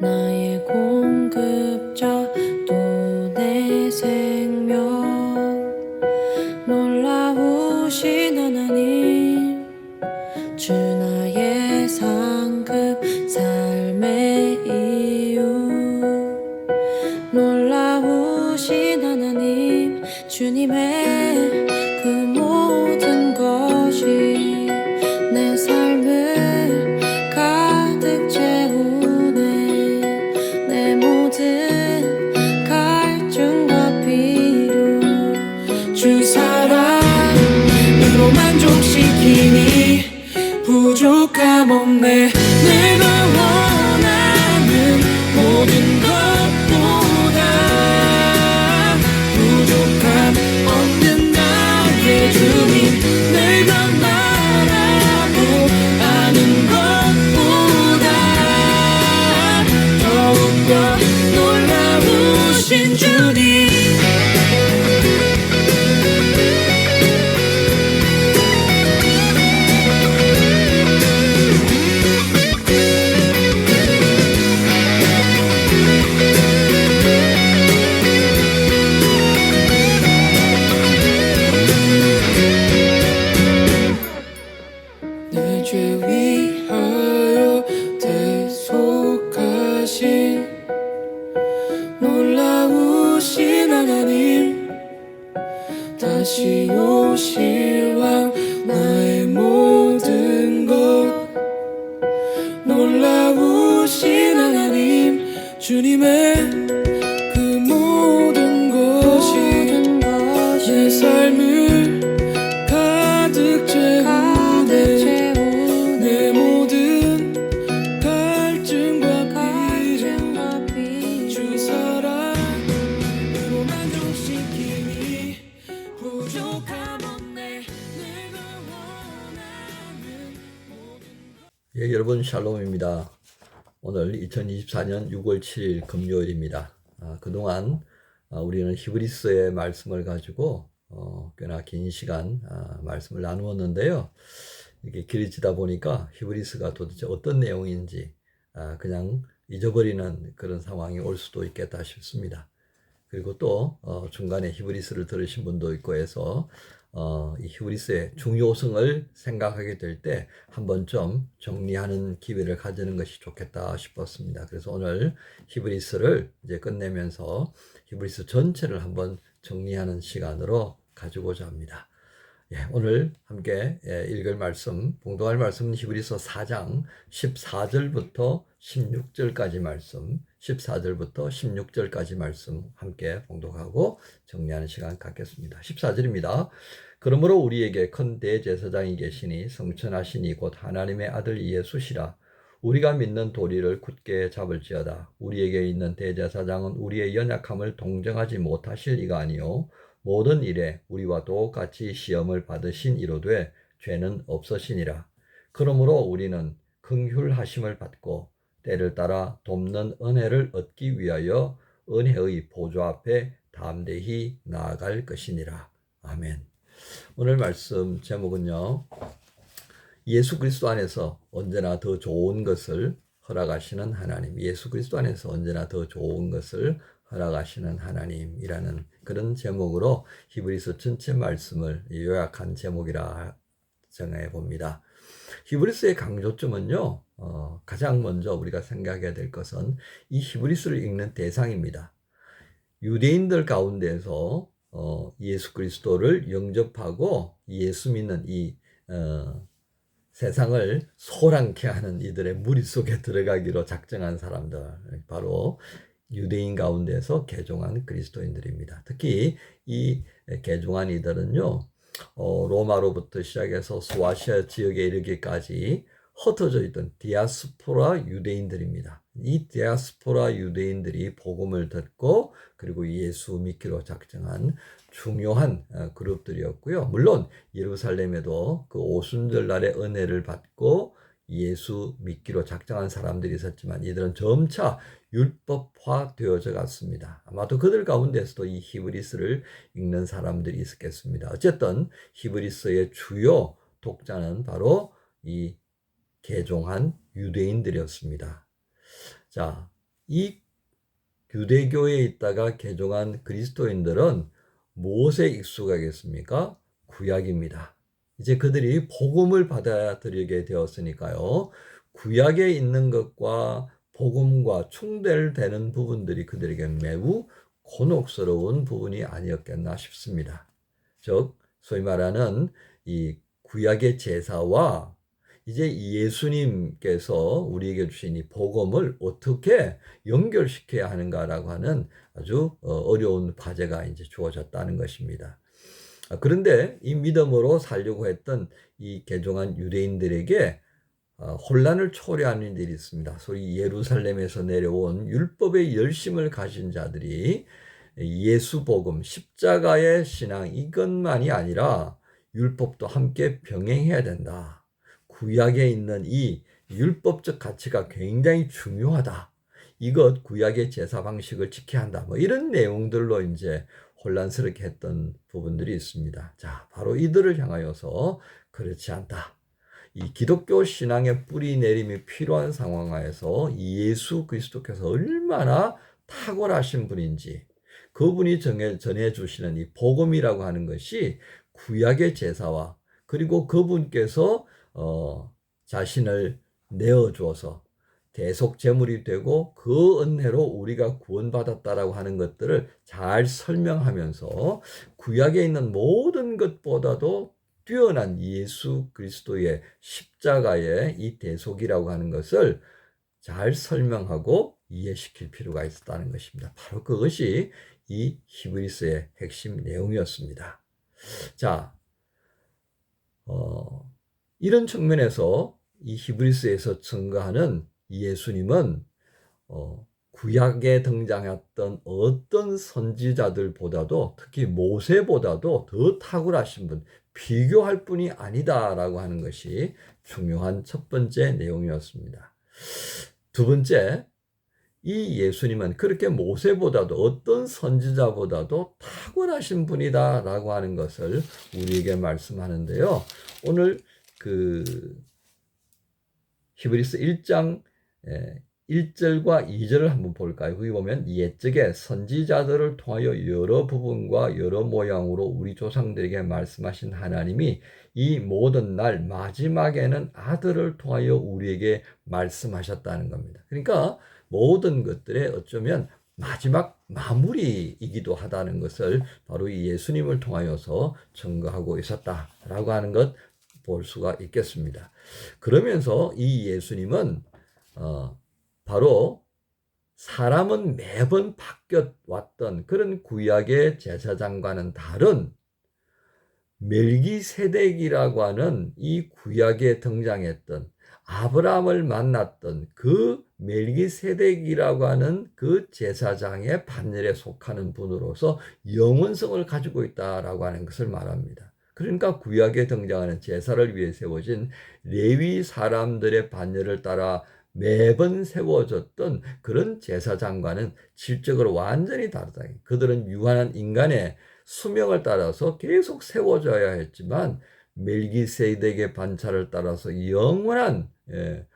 나의 공급자 만족시키니 부족함 없네. 내가 원하는 모든 것보다 부족함 없는 나의 주님 내가 말하고 아는 것보다 더욱더 놀라우신 주님 다시 오실 왕 나의 모든 것. 놀라우신 하나님 주님의 예, 여러분 샬롬입니다. 오늘 2024년 6월 7일 금요일입니다. 아, 그동안 아, 우리는 히브리스의 말씀을 가지고 어, 꽤나 긴 시간 아, 말씀을 나누었는데요. 이게 길어지다 보니까 히브리스가 도대체 어떤 내용인지 아, 그냥 잊어버리는 그런 상황이 올 수도 있겠다 싶습니다. 그리고 또 어, 중간에 히브리스를 들으신 분도 있고 해서 어, 이 히브리스의 중요성을 생각하게 될 때 한번 좀 정리하는 기회를 가지는 것이 좋겠다 싶었습니다. 그래서 오늘 히브리스를 이제 끝내면서 히브리스 전체를 한번 정리하는 시간으로 가지고자 합니다. 예, 오늘 함께 예, 읽을 말씀, 봉독할 말씀은 히브리서 4장 14절부터 16절까지 말씀, 14절부터 16절까지 말씀 함께 봉독하고 정리하는 시간 갖겠습니다. 14절입니다. 그러므로 우리에게 큰 대제사장이 계시니 성천하시니 곧 하나님의 아들 예수시라. 우리가 믿는 도리를 굳게 잡을지어다. 우리에게 있는 대제사장은 우리의 연약함을 동정하지 못하실 이가 아니요 모든 일에 우리와 똑같이 시험을 받으신 이로되 죄는 없으시니라. 그러므로 우리는 긍휼하심을 받고 때를 따라 돕는 은혜를 얻기 위하여 은혜의 보좌 앞에 담대히 나아갈 것이니라. 아멘. 오늘 말씀 제목은요. 예수 그리스도 안에서 언제나 더 좋은 것을 허락하시는 하나님. 예수 그리스도 안에서 언제나 더 좋은 것을 허락하시는 하나님이라는 그런 제목으로 히브리서 전체 말씀을 요약한 제목이라 정해 봅니다. 히브리스의 강조점은요, 어, 가장 먼저 우리가 생각해야 될 것은 이 히브리스를 읽는 대상입니다. 유대인들 가운데서 어, 예수 그리스도를 영접하고 예수 믿는 이 어, 세상을 소란케 하는 이들의 무리 속에 들어가기로 작정한 사람들 바로 유대인 가운데서 개종한 그리스도인들입니다. 특히 이 개종한 이들은요 어, 로마로부터 시작해서 소아시아 지역에 이르기까지 흩어져 있던 디아스포라 유대인들입니다. 이 디아스포라 유대인들이 복음을 듣고 그리고 예수 믿기로 작정한 중요한 어, 그룹들이었고요. 물론 예루살렘에도 그 오순절 날의 은혜를 받고 예수 믿기로 작정한 사람들이 있었지만 이들은 점차 율법화 되어져 갔습니다. 아마도 그들 가운데서도 이 히브리스를 읽는 사람들이 있었겠습니다. 어쨌든 히브리스의 주요 독자는 바로 이 개종한 유대인들이었습니다. 자, 이 유대교에 있다가 개종한 그리스도인들은 무엇에 익숙하겠습니까? 구약입니다. 이제 그들이 복음을 받아들이게 되었으니까요. 구약에 있는 것과 복음과 충돌되는 부분들이 그들에게 매우 곤혹스러운 부분이 아니었겠나 싶습니다. 즉, 소위 말하는 이 구약의 제사와 이제 예수님께서 우리에게 주신 이 복음을 어떻게 연결시켜야 하는가라고 하는 아주 어, 어려운 과제가 이제 주어졌다는 것입니다. 아, 그런데 이 믿음으로 살려고 했던 이 개종한 유대인들에게 어, 혼란을 초래하는 일이 있습니다. 소위 예루살렘에서 내려온 율법의 열심을 가진 자들이 예수 복음, 십자가의 신앙 이것만이 아니라 율법도 함께 병행해야 된다. 구약에 있는 이 율법적 가치가 굉장히 중요하다. 이것 구약의 제사 방식을 지켜야 한다. 뭐 이런 내용들로 이제 혼란스럽게 했던 부분들이 있습니다. 자, 바로 이들을 향하여서 그렇지 않다. 이 기독교 신앙의 뿌리 내림이 필요한 상황 하에서 예수 그리스도께서 얼마나 탁월하신 분인지 그분이 정해, 전해주시는 이 복음이라고 하는 것이 구약의 제사와 그리고 그분께서 어, 자신을 내어주어서 대속 제물이 되고 그 은혜로 우리가 구원받았다라고 하는 것들을 잘 설명하면서 구약에 있는 모든 것보다도 뛰어난 예수 그리스도의 십자가의 이 대속이라고 하는 것을 잘 설명하고 이해시킬 필요가 있었다는 것입니다. 바로 그것이 이 히브리스의 핵심 내용이었습니다. 자, 어, 이런 측면에서 이 히브리스에서 증거하는 예수님은 어, 구약에 등장했던 어떤 선지자들보다도 특히 모세보다도 더 탁월하신 분, 비교할 분이 아니다라고 하는 것이 중요한 첫 번째 내용이었습니다. 두 번째, 이 예수님은 그렇게 모세보다도 어떤 선지자보다도 탁월하신 분이다라고 하는 것을 우리에게 말씀하는데요. 오늘 그 히브리스 1장 1절과 2절을 한번 볼까요? 거기 보면 옛적에 선지자들을 통하여 여러 부분과 여러 모양으로 우리 조상들에게 말씀하신 하나님이 이 모든 날 마지막에는 아들을 통하여 우리에게 말씀하셨다는 겁니다. 그러니까 모든 것들에 어쩌면 마지막 마무리이기도 하다는 것을 바로 이 예수님을 통하여서 증거하고 있었다라고 하는 것 볼 수가 있겠습니다. 그러면서 이 예수님은 어, 바로 사람은 매번 바뀌어 왔던 그런 구약의 제사장과는 다른 멜기세덱이라고 하는 이 구약에 등장했던 아브라함을 만났던 그 멜기세덱이라고 하는 그 제사장의 반열에 속하는 분으로서 영원성을 가지고 있다라고 하는 것을 말합니다. 그러니까 구약에 등장하는 제사를 위해 세워진 레위 사람들의 반열을 따라 매번 세워졌던 그런 제사장과는 질적으로 완전히 다르다. 그들은 유한한 인간의 수명을 따라서 계속 세워져야 했지만 멜기세덱의 반차를 따라서 영원한 예,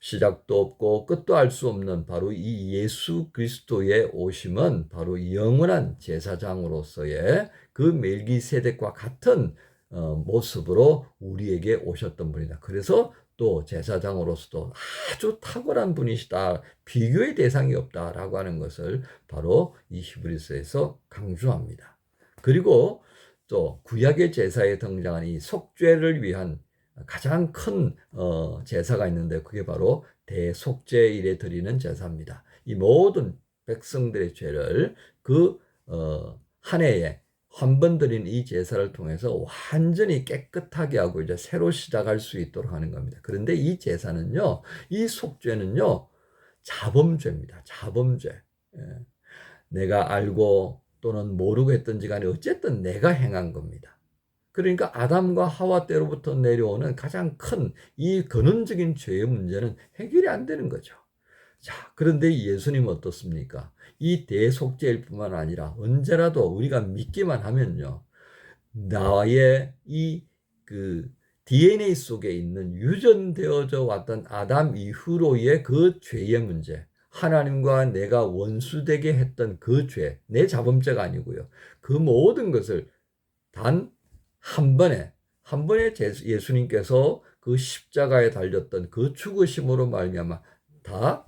시작도 없고 끝도 알 수 없는 바로 이 예수 그리스도의 오심은 바로 영원한 제사장으로서의 그 멜기세덱과 같은 어, 모습으로 우리에게 오셨던 분이다. 그래서 또 제사장으로서도 아주 탁월한 분이시다. 비교의 대상이 없다라고 하는 것을 바로 이 히브리서에서 강조합니다. 그리고 또 구약의 제사에 등장한 이 속죄를 위한 가장 큰 어, 제사가 있는데 그게 바로 대속죄일에 드리는 제사입니다. 이 모든 백성들의 죄를 그 어, 한 해에 한 번 드린 이 제사를 통해서 완전히 깨끗하게 하고 이제 새로 시작할 수 있도록 하는 겁니다. 그런데 이 제사는요, 이 속죄는요, 자범죄입니다. 자범죄. 예. 내가 알고 또는 모르고 했던지 간에 어쨌든 내가 행한 겁니다. 그러니까 아담과 하와 때로부터 내려오는 가장 큰 이 근원적인 죄의 문제는 해결이 안 되는 거죠. 자, 그런데 예수님은 어떻습니까? 이 대속죄일 뿐만 아니라 언제라도 우리가 믿기만 하면요. 나의 이 그 DNA 속에 있는 유전되어져 왔던 아담 이후로의 그 죄의 문제, 하나님과 내가 원수되게 했던 그 죄, 내 자범죄가 아니고요. 그 모든 것을 단 한 번에 한 번에 제- 예수님께서 그 십자가에 달렸던 그 죽으심으로 말미암아 다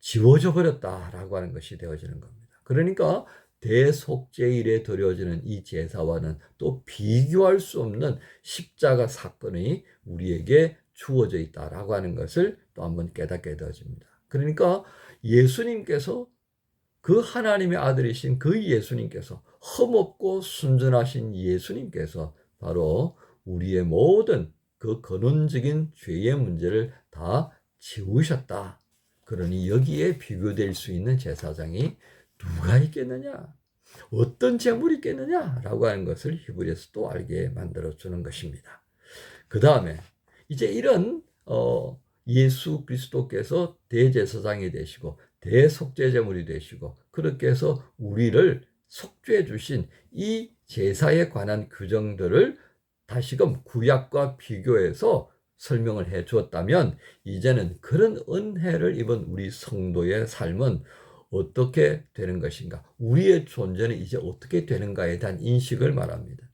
지워져 버렸다라고 하는 것이 되어지는 겁니다. 그러니까 대속제일에 드려지는 이 제사와는 또 비교할 수 없는 십자가 사건이 우리에게 주어져 있다라고 하는 것을 또 한번 깨닫게 되어집니다. 그러니까 예수님께서 그 하나님의 아들이신 그 예수님께서 험없고 순전하신 예수님께서 바로 우리의 모든 그 근원적인 죄의 문제를 다 지우셨다. 그러니 여기에 비교될 수 있는 제사장이 누가 있겠느냐? 어떤 재물이 있겠느냐라고 하는 것을 히브리에서 또 알게 만들어 주는 것입니다. 그 다음에 이제 이런 어, 예수 그리스도께서 대제사장이 되시고 대속죄제물이 되시고 그렇게 해서 우리를 속죄해 주신 이 제사에 관한 규정들을 다시금 구약과 비교해서 설명을 해 주었다면 이제는 그런 은혜를 입은 우리 성도의 삶은 어떻게 되는 것인가? 우리의 존재는 이제 어떻게 되는가에 대한 인식을 말합니다.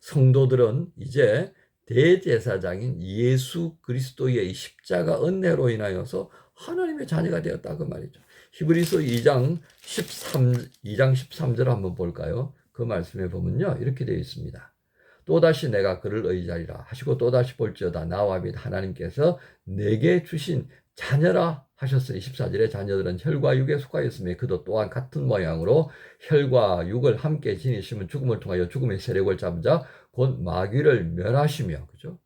성도들은 이제 대제사장인 예수 그리스도의 이 십자가 은혜로 인하여서 하나님의 자녀가 되었다 그 말이죠. 히브리서 2장 13 2장 13절 한번 볼까요? 그 말씀에 보면요. 이렇게 되어 있습니다. 또다시 내가 그를 의지하리라 하시고 또다시 볼지어다 나와 및 하나님께서 내게 주신 자녀라 하셨으니 14절에 자녀들은 혈과 육에 속하였으며 그도 또한 같은 모양으로 혈과 육을 함께 지니시면 죽음을 통하여 죽음의 세력을 잡자 곧 마귀를 멸하시며 그죠?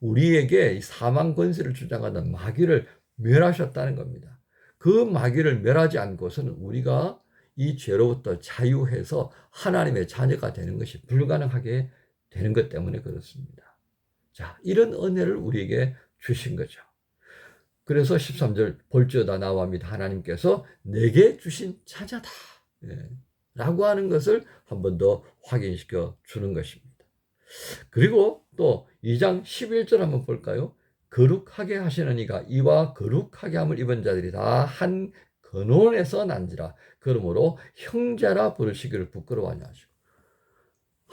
우리에게 이 사망 권세를 주장하는 마귀를 멸하셨다는 겁니다. 그 마귀를 멸하지 않고서는 우리가 이 죄로부터 자유해서 하나님의 자녀가 되는 것이 불가능하게 되는 것 때문에 그렇습니다. 자, 이런 은혜를 우리에게 주신 거죠. 그래서 13절 볼지어다 나와 및 하나님께서 내게 주신 자녀다. 예, 라고 하는 것을 한 번 더 확인시켜 주는 것입니다. 그리고 또 2장 11절 한번 볼까요? 거룩하게 하시는 이가 이와 거룩하게 함을 입은 자들이 다 한 근원에서 난지라 그러므로 형제라 부르시기를 부끄러워하냐 하시고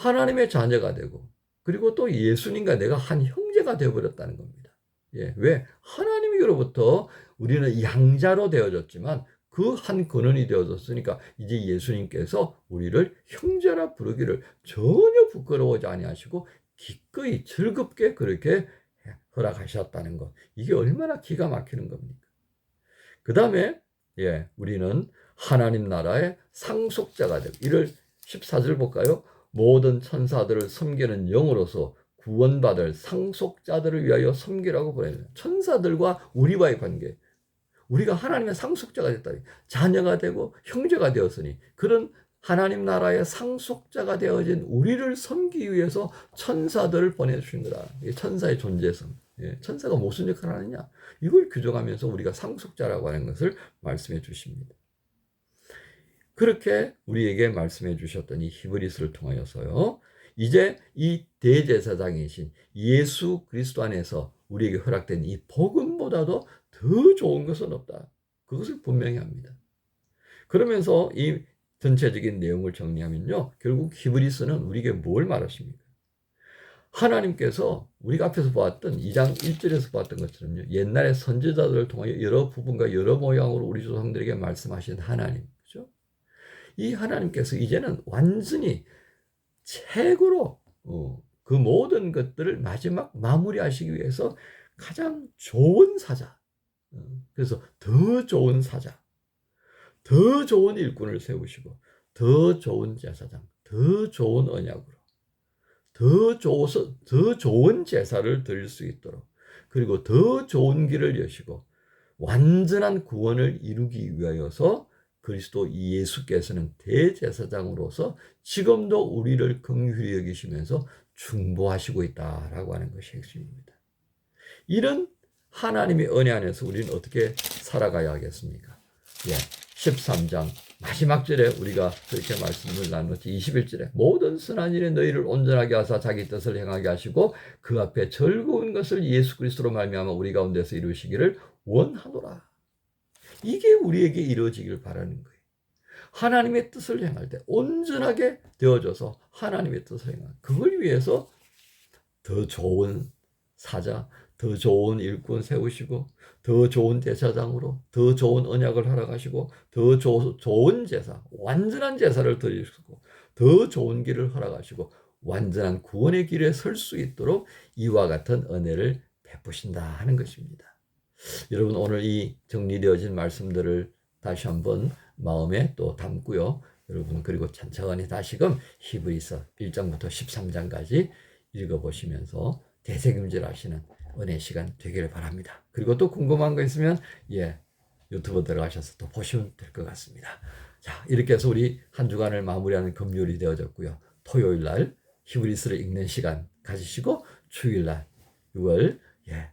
하나님의 자녀가 되고 그리고 또 예수님과 내가 한 형제가 되어버렸다는 겁니다. 예, 왜 하나님으로부터 우리는 양자로 되어졌지만 그 한 근원이 되어졌으니까 이제 예수님께서 우리를 형제라 부르기를 전혀 부끄러워하지 아니하시고 기꺼이 즐겁게 그렇게 허락하셨다는 것. 이게 얼마나 기가 막히는 겁니까? 그 다음에 예, 우리는 하나님 나라의 상속자가 되고 이를 14절 볼까요? 모든 천사들을 섬기는 영으로서 구원받을 상속자들을 위하여 섬기라고 보내요. 천사들과 우리와의 관계. 우리가 하나님의 상속자가 됐다. 자녀가 되고 형제가 되었으니 그런 하나님 나라의 상속자가 되어진 우리를 섬기기 위해서 천사들을 보내주신 거다. 천사의 존재성. 예, 천사가 무슨 역할을 하느냐? 이걸 규정하면서 우리가 상속자라고 하는 것을 말씀해 주십니다. 그렇게 우리에게 말씀해 주셨던 이 히브리스를 통하여서요. 이제 이 대제사장이신 예수 그리스도 안에서 우리에게 허락된 이 복음보다도 더 좋은 것은 없다. 그것을 분명히 합니다. 그러면서 이 전체적인 내용을 정리하면요. 결국 히브리스는 우리에게 뭘 말하십니까? 하나님께서 우리가 앞에서 보았던 2장 1절에서 보았던 것처럼요. 옛날에 선지자들을 통하여 여러 부분과 여러 모양으로 우리 조상들에게 말씀하신 하나님. 이 하나님께서 이제는 완전히 최고로 어, 그 모든 것들을 마지막 마무리하시기 위해서 가장 좋은 사자. 어, 그래서 더 좋은 사자. 더 좋은 일꾼을 세우시고 더 좋은 제사장, 더 좋은 언약으로 더 좋아서 더 좋은 제사를 드릴 수 있도록 그리고 더 좋은 길을 여시고 완전한 구원을 이루기 위하여서 그리스도 예수께서는 대제사장으로서 지금도 우리를 긍휼히 여기시면서 중보하시고 있다라고 하는 것이 핵심입니다. 이런 하나님의 은혜 안에서 우리는 어떻게 살아가야 하겠습니까? 예, 13장 마지막 절에 우리가 그렇게 말씀을 나눴지 21절에 모든 선한 일에 너희를 온전하게 하사 자기 뜻을 행하게 하시고 그 앞에 즐거운 것을 예수 그리스도로 말미암아 우리 가운데서 이루시기를 원하노라. 이게 우리에게 이루어지길 바라는 거예요. 하나님의 뜻을 행할 때 온전하게 되어져서 하나님의 뜻을 행할 그걸 위해서 더 좋은 사자, 더 좋은 일꾼 세우시고 더 좋은 대사장으로 더 좋은 언약을 허락하시고 더 조, 좋은 제사, 완전한 제사를 드리시고 더 좋은 길을 허락하시고 완전한 구원의 길에 설 수 있도록 이와 같은 은혜를 베푸신다 하는 것입니다. 여러분 오늘 이 정리되어진 말씀들을 다시 한번 마음에 또 담고요. 여러분 그리고 천천히 다시금 히브리서 1장부터 13장까지 읽어보시면서 대책임질하시는 은혜 시간 되기를 바랍니다. 그리고 또 궁금한 거 있으면 예 유튜브 들어가셔서 또 보시면 될 것 같습니다. 자 이렇게 해서 우리 한 주간을 마무리하는 금요일이 되어졌고요. 토요일 날 히브리스를 읽는 시간 가지시고 주일 날 6월 예,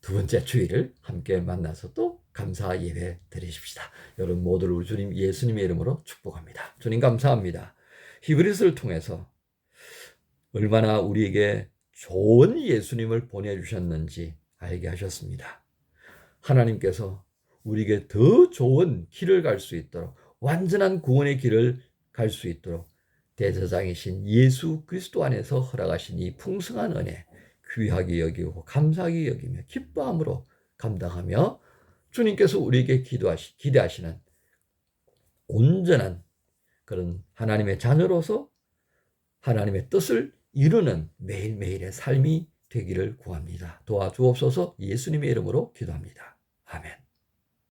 두 번째 주일을 함께 만나서 또 감사 예배 드리십시다. 여러분 모두를 주님 예수님의 이름으로 축복합니다. 주님 감사합니다. 히브리스를 통해서 얼마나 우리에게 좋은 예수님을 보내주셨는지 알게 하셨습니다. 하나님께서 우리에게 더 좋은 길을 갈 수 있도록 완전한 구원의 길을 갈 수 있도록 대제장이신 예수 그리스도 안에서 허락하신 이 풍성한 은혜 귀하게 여기고 감사하게 여기며 기뻐함으로 감당하며 주님께서 우리에게 기도하시 기대하시는 온전한 그런 하나님의 자녀로서 하나님의 뜻을 이루는 매일매일의 삶이 되기를 구합니다. 도와주옵소서 예수님의 이름으로 기도합니다. 아멘.